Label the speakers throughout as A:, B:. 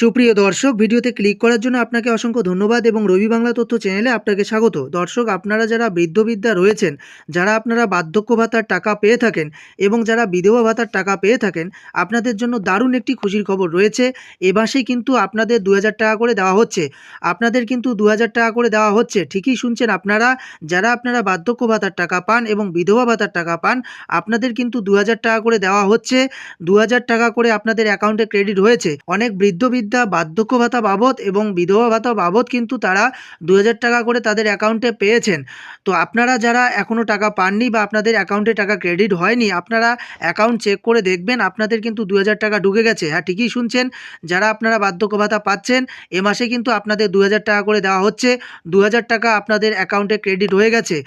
A: সুপ্রিয় দর্শক, ভিডিওতে ক্লিক করার জন্য আপনাকে অসংখ্য ধন্যবাদ এবং রবি বাংলা তথ্য চ্যানেলে আপনাকে স্বাগত। দর্শক, আপনারা যারা বৃদ্ধবিদ্যা রয়েছেন, যারা আপনারা বার্ধক্য ভাতার টাকা পেয়ে থাকেন এবং যারা বিধবা ভাতার টাকা পেয়ে থাকেন, আপনাদের জন্য দারুণ একটি খুশির খবর রয়েছে। এ মাসেই কিন্তু আপনাদের দু হাজার টাকা করে দেওয়া হচ্ছে। আপনাদের কিন্তু দু হাজার টাকা করে দেওয়া হচ্ছে। ঠিকই শুনছেন আপনারা, যারা আপনারা বার্ধক্য ভাতার টাকা পান এবং বিধবা ভাতার টাকা পান, আপনাদের কিন্তু দু হাজার টাকা করে দেওয়া হচ্ছে। দু হাজার টাকা করে আপনাদের অ্যাকাউন্টে ক্রেডিট হয়েছে। অনেক বৃদ্ধবিদ্যা বার্ধক্য ভাতা বাবদ এবং বিধবা ভাতা বাবদ কিন্তু তারা দু হাজার টাকা করে তাদের অ্যাকাউন্টে পেয়েছেন। তো আপনারা যারা এখনও টাকা পাননি বা আপনাদের অ্যাকাউন্টে টাকা ক্রেডিট হয়নি, আপনারা অ্যাকাউন্ট চেক করে দেখবেন, আপনাদের কিন্তু দু হাজার টাকা ঢুকে গেছে। হ্যাঁ ঠিকই শুনছেন, যারা আপনারা বার্ধক্য ভাতা পাচ্ছেন, এ মাসে কিন্তু আপনাদের দু হাজার টাকা করে দেওয়া হচ্ছে। দু হাজার টাকা আপনাদের অ্যাকাউন্টে ক্রেডিট হয়ে গেছে।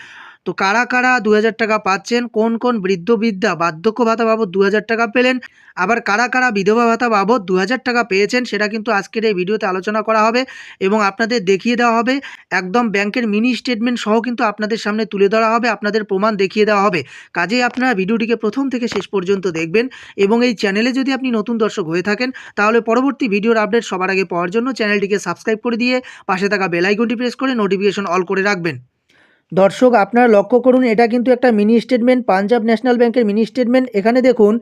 A: তো কারা কারা দু হাজার টাকা পাচ্ছেন? কোন কোন বৃদ্ধ বৃদ্ধা বার্ধক্য ভাতা বাবদ দু হাজার টাকা পেলেন? আবার কারা কারা বিধবা ভাতা বাবদ দু হাজার টাকা পেয়েছেন? সেটা কিন্তু আজকের এই ভিডিওতে আলোচনা করা হবে এবং আপনাদের দেখিয়ে দেওয়া হবে। একদম ব্যাংকের মিনি স্টেটমেন্ট সহ কিন্তু আপনাদের সামনে তুলে ধরা হবে, আপনাদের প্রমাণ দেখিয়ে দেওয়া হবে। কাজেই আপনারা ভিডিওটিকে প্রথম থেকে শেষ পর্যন্ত দেখবেন এবং এই চ্যানেলে যদি আপনি নতুন দর্শক হয়ে থাকেন, তাহলে পরবর্তী ভিডিওর আপডেট সবার আগে পাওয়ার জন্য চ্যানেলটিকে সাবস্ক্রাইব করে দিয়ে পাশে থাকা বেল আইকনটি প্রেস করে নোটিফিকেশন অল করে রাখবেন। দর্শক, আপনারা লক্ষ্য করুন, এটা কিন্তু একটা মিনি স্টেটমেন্ট পাঞ্জাব ন্যাশনাল ব্যাংকের মিনি স্টেটমেন্ট এখানে দেখুন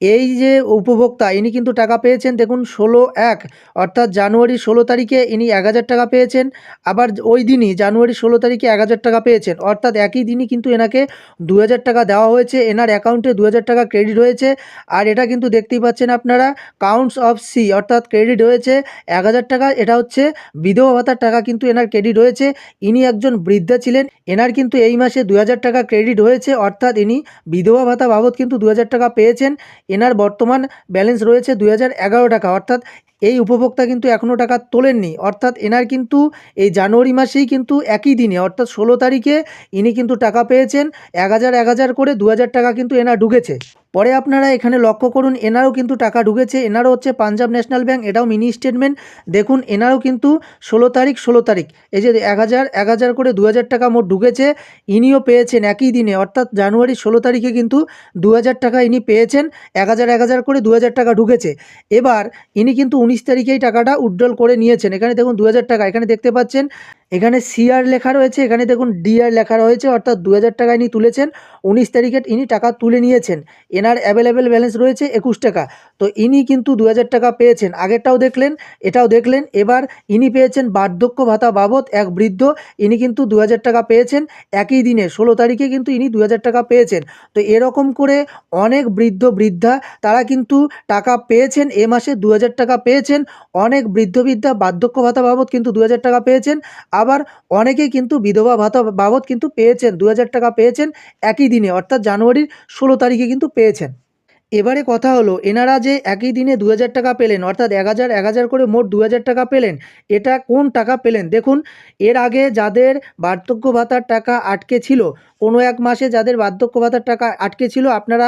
A: এই যে উপভোক্তা, ইনি কিন্তু টাকা পেয়েছেন, দেখুন, ষোলো এক, অর্থাৎ জানুয়ারি ষোলো তারিখে ইনি এক হাজার টাকা পেয়েছেন, আবার ওই দিনই, জানুয়ারি ষোলো তারিখে এক হাজার টাকা পেয়েছেন, অর্থাৎ একই দিনই কিন্তু এনাকে দু হাজার টাকা দেওয়া হয়েছে, এনার অ্যাকাউন্টে দু হাজার টাকা ক্রেডিট হয়েছে, আর এটা কিন্তু দেখতেই পাচ্ছেন আপনারা, কাউন্টস অফ সি, অর্থাৎ ক্রেডিট হয়েছে এক হাজার টাকা, এটা হচ্ছে বিধবা ভাতার টাকা কিন্তু এনার ক্রেডিট হয়েছে, ইনি একজন বৃদ্ধা ছিলেন, এনার কিন্তু এই মাসে দু হাজার টাকা ক্রেডিট হয়েছে, অর্থাৎ ইনি বিধবা ভাতা বাবদ কিন্তু দু হাজার টাকা পেয়েছেন এনার বর্তমান ব্যালেন্স রয়েছে দুই হাজার এগারো টাকা। অর্থাৎ এই উপভোক্তা কিন্তু এখনও টাকা তোলেননি। অর্থাৎ এনার কিন্তু এই জানুয়ারি মাসেই কিন্তু একই দিনে, অর্থাৎ ষোলো তারিখে ইনি কিন্তু টাকা পেয়েছেন এক হাজার এক হাজার করে দু হাজার টাকা কিন্তু এনার ঢুকেছে। পরে আপনারা এখানে লক্ষ্য করুন, এনারও কিন্তু টাকা ঢুকেছে। এনারও হচ্ছে পাঞ্জাব ন্যাশনাল ব্যাঙ্ক এটাও মিনি স্টেটমেন্ট। দেখুন, এনারও কিন্তু ষোলো তারিখ ষোলো তারিখ। এই যে এক হাজার এক হাজার করে দু হাজার টাকা মোট ঢুকেছে, ইনিও পেয়েছেন একই দিনে। অর্থাৎ জানুয়ারি ষোলো তারিখে কিন্তু দু হাজার টাকা ইনি পেয়েছেন, এক হাজার এক হাজার করে দু হাজার টাকা ঢুকেছে। এবার ইনি কিন্তু উনিশ তারিখেই টাকাটা উড্ডল করে নিয়েছেন। এখানে দেখুন, দু হাজার টাকা। এখানে দেখতে পাচ্ছেন এখানে সিআর লেখা রয়েছে, এখানে দেখুন ডিআর লেখা রয়েছে, অর্থাৎ দু হাজার টাকা ইনি তুলেছেন, উনিশ তারিখে ইনি টাকা তুলে নিয়েছেন, এনার অ্যাভেলেবেল ব্যালেন্স রয়েছে একুশ টাকা। তো ইনি কিন্তু দু হাজার টাকা পেয়েছেন, আগেরটাও দেখলেন, এটাও দেখলেন, এবার ইনি পেয়েছেন বার্ধক্য ভাতা বাবদ এক বৃদ্ধ, ইনি কিন্তু দু হাজার টাকা পেয়েছেন একই দিনে, ষোলো তারিখে কিন্তু ইনি দু হাজার টাকা পেয়েছেন। তো এরকম করে অনেক বৃদ্ধ, বৃদ্ধা, তারা কিন্তু টাকা পেয়েছেন, এ মাসে দু হাজার টাকা পেয়েছেন, অনেক বৃদ্ধ, বৃদ্ধা বার্ধক্য ভাতা বাবদ কিন্তু দু হাজার টাকা পেয়েছেন আবার অনেকেই কিন্তু বিধবা ভাতা বাবদ কিন্তু পেয়েছেন দু হাজার টাকা পেয়েছেন একই দিনে, অর্থাৎ জানুয়ারির ষোলো তারিখে কিন্তু পেয়েছেন। এবারে কথা হলো, এনারা যে একই দিনে দু হাজার টাকা পেলেন, অর্থাৎ এক হাজার এক হাজার করে মোট দু হাজার টাকা পেলেন, এটা কোন টাকা পেলেন? দেখুন, এর আগে যাদের বার্ধক্য ভাতার টাকা আটকে ছিল, কোনো এক মাসে যাদের বার্ধক্য ভাতার টাকা আটকে ছিল, আপনারা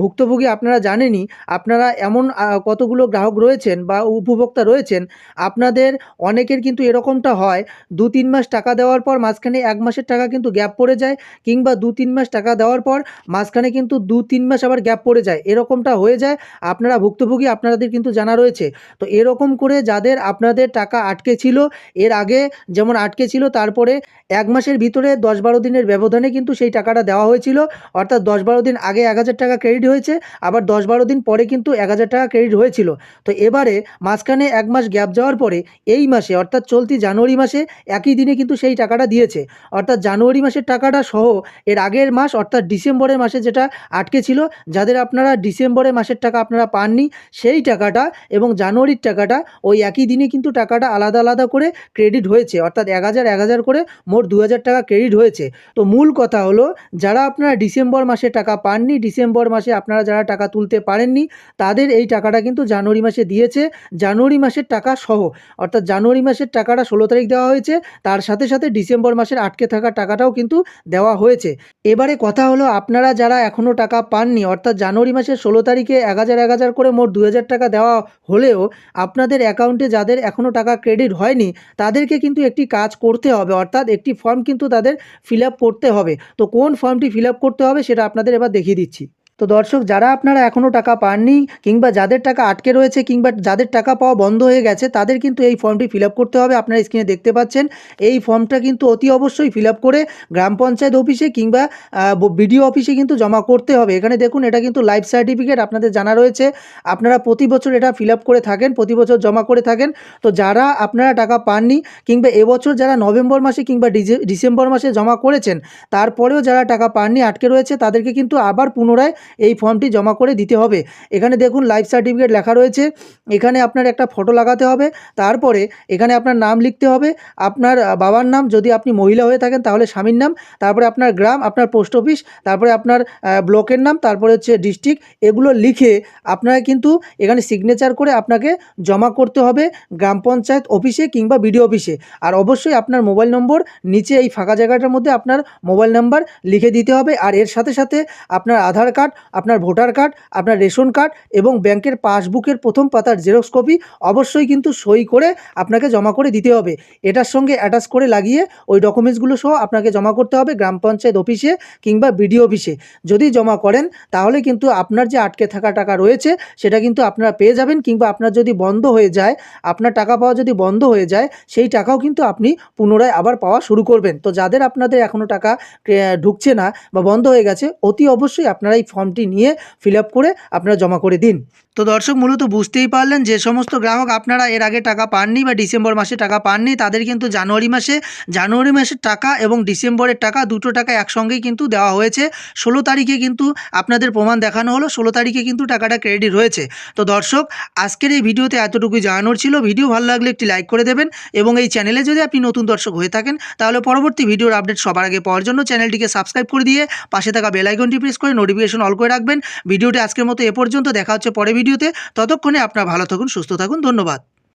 A: ভুক্তভোগী আপনারা জানেনই, আপনারা এমন কতগুলো গ্রাহক রয়েছেন বা উপভোক্তা রয়েছেন, আপনাদের অনেকের কিন্তু এরকমটা হয়, দু তিন মাস টাকা দেওয়ার পর মাঝখানে এক মাসের টাকা কিন্তু গ্যাপ পড়ে যায়, কিংবা দু তিন মাস টাকা দেওয়ার পর মাঝখানে কিন্তু দু তিন মাস আবার গ্যাপ পড়ে যায় এরকমটা হয়ে যায়, আপনারা ভুক্তভোগী আপনাদের কিন্তু জানা রয়েছে। তো এরকম করে যাদের আপনাদের টাকা আটকে ছিল, এর আগে যেমন আটকে ছিল, তারপরে এক মাসের ভিতরে দশ বারো দিনের ব্যবধানে কিন্তু সেই টাকাটা দেওয়া হয়েছিল। অর্থাৎ দশ বারো দিন আগে এক হাজার টাকা ক্রেডিট হয়েছে, আবার দশ বারো দিন পরে কিন্তু এক হাজার টাকা ক্রেডিট হয়েছিল। তো এবারে মাঝখানে এক মাস গ্যাপ যাওয়ার পরে এই মাসে, অর্থাৎ চলতি জানুয়ারি মাসে একই দিনে কিন্তু সেই টাকাটা দিয়েছে। অর্থাৎ জানুয়ারি মাসের টাকাটা সহ এর আগের মাস, অর্থাৎ ডিসেম্বরের মাসে যেটা আটকে ছিল, যাদের আপনারা ডিসেম্বরের মাসের টাকা আপনারা পাননি, সেই টাকাটা এবং জানুয়ারির টাকাটা, ওই একই দিনে কিন্তু টাকাটা আলাদা আলাদা করে ক্রেডিট হয়েছে। অর্থাৎ এক হাজার এক হাজার করে মোট দু হাজার টাকা ক্রেডিট হয়েছে। তো মূল কথা হলো, যারা আপনারা ডিসেম্বর মাসে টাকা পাননি, ডিসেম্বর মাসে আপনারা যারা টাকা তুলতে পারেননি, তাদের এই টাকাটা কিন্তু জানুয়ারি মাসে দিয়েছে। জানুয়ারি মাসের টাকা সহ, অর্থাৎ জানুয়ারি মাসের টাকাটা ষোলো তারিখ দেওয়া হয়েছে, তার সাথে সাথে ডিসেম্বর মাসের আটকে থাকা টাকাটাও কিন্তু দেওয়া হয়েছে। এবারে কথা হলো, আপনারা যারা এখনও টাকা পাননি, অর্থাৎ জানুয়ারি মাসের ষোলো তারিখে এক হাজার এক হাজার করে মোট দু হাজার টাকা দেওয়া হলেও আপনাদের অ্যাকাউন্টে যাদের এখনও টাকা ক্রেডিট হয়নি, তাদেরকে কিন্তু একটি কাজ করতে হবে। অর্থাৎ একটি ফর্ম কিন্তু তাদের ফিল করতে হবে। তো কোন ফর্মটি ফিল করতে হবে সেটা আপনাদের এবার দেখিয়ে দিচ্ছি। তো দর্শক, যারা আপনারা এখনও টাকা পাননি কিংবা যাদের টাকা আটকে রয়েছে কিংবা যাদের টাকা পাওয়া বন্ধ হয়ে গেছে, তাদের কিন্তু এই ফর্মটি ফিল করতে হবে। আপনারা স্ক্রিনে দেখতে পাচ্ছেন, এই ফর্মটা কিন্তু অতি অবশ্যই ফিল করে গ্রাম পঞ্চায়েত অফিসে কিংবা বিডিও অফিসে কিন্তু জমা করতে হবে। এখানে দেখুন, এটা কিন্তু লাইফ সার্টিফিকেট আপনাদের জানা রয়েছে। আপনারা প্রতি বছর এটা ফিল করে থাকেন, প্রতি বছর জমা করে থাকেন। তো যারা আপনারা টাকা পাননি কিংবা এবছর যারা নভেম্বর মাসে কিংবা ডিসেম্বর মাসে জমা করেছেন, তারপরেও যারা টাকা পাননি, আটকে রয়েছে, তাদেরকে কিন্তু আবার পুনরায় এই ফর্মটি জমা করে দিতে হবে। এখানে দেখুন লাইফ সার্টিফিকেট লেখা রয়েছে। এখানে আপনার একটা ফটো লাগাতে হবে। তারপরে এখানে আপনার নাম লিখতে হবে। আপনার বাবার নাম যদি আপনি মহিলা হয়ে থাকেন তাহলে স্বামীর নাম, তারপরে আপনার গ্রাম, আপনার পোস্ট অফিস তারপরে আপনার ব্লকের নাম, তারপরে হচ্ছে ডিস্ট্রিক্ট এগুলো লিখে আপনারা কিন্তু এখানে সিগনেচার করে আপনাকে জমা করতে হবে গ্রাম পঞ্চায়েত অফিসে কিংবা বিডিও অফিসে আর অবশ্যই আপনার মোবাইল নম্বর নিচে এই ফাঁকা জায়গাটার মধ্যে আপনার মোবাইল নাম্বার লিখে দিতে হবে। আর এর সাথে সাথে আপনার আধার কার্ড আপনার ভোটার কার্ড, আপনার রেশন কার্ড এবং ব্যাংকের পাসবুকের প্রথম পাতার জেরক্স কপি অবশ্যই কিন্তু সই করে আপনাকে জমা করে দিতে হবে। এটার সঙ্গে অ্যাটাচ করে লাগিয়ে ওই ডকুমেন্টসগুলো সহ আপনাকে জমা করতে হবে গ্রাম পঞ্চায়েত অফিসে কিংবা বিডিও অফিসে। যদি জমা করেন, তাহলে কিন্তু আপনার যে আটকে থাকা টাকা রয়েছে, সেটা কিন্তু আপনারা পেয়ে যাবেন কিংবা আপনার যদি বন্ধ হয়ে যায়, আপনার টাকা পাওয়া যদি বন্ধ হয়ে যায়, সেই টাকাও কিন্তু আপনি পুনরায় আবার পাওয়া শুরু করবেন। তো যাদের আপনাদের এখনও টাকা ঢুকছে না বা বন্ধ হয়ে গেছে, অতি অবশ্যই আপনারা এই ফর্মটি নিয়ে ফিল করে আপনারা জমা করে দিন। তো দর্শক, মূলত বুঝতেই পারলেন যে সমস্ত গ্রাহক আপনারা এর আগে টাকা পাননি বা ডিসেম্বর মাসে টাকা পাননি, তাদের কিন্তু জানুয়ারি মাসে, জানুয়ারি মাসের টাকা এবং ডিসেম্বরের টাকা দুটো টাকা একসঙ্গেই কিন্তু দেওয়া হয়েছে। ষোলো তারিখে কিন্তু আপনাদের প্রমাণ দেখানো হলো, ষোলো তারিখে কিন্তু টাকাটা ক্রেডিট হয়েছে। তো দর্শক, আজকের এই ভিডিওতে এতটুকুই জানানোর ছিল। ভিডিও ভালো লাগলে একটি লাইক করে দেবেন এবং এই চ্যানেলে যদি আপনি নতুন দর্শক হয়ে থাকেন, তাহলে পরবর্তী ভিডিওর আপডেট সবার আগে পাওয়ার জন্য চ্যানেলটিকে সাবস্ক্রাইব করে দিয়ে পাশে থাকা বেল আইকনটি প্রেস করে নোটিফিকেশন অল করে রাখবেন। ভিডিওটি আজকের মতো এ পর্যন্ত। দেখা হচ্ছে পরে ভিডিওতে। ততক্ষণে আপনারা ভালো থাকুন, সুস্থ থাকুন। ধন্যবাদ।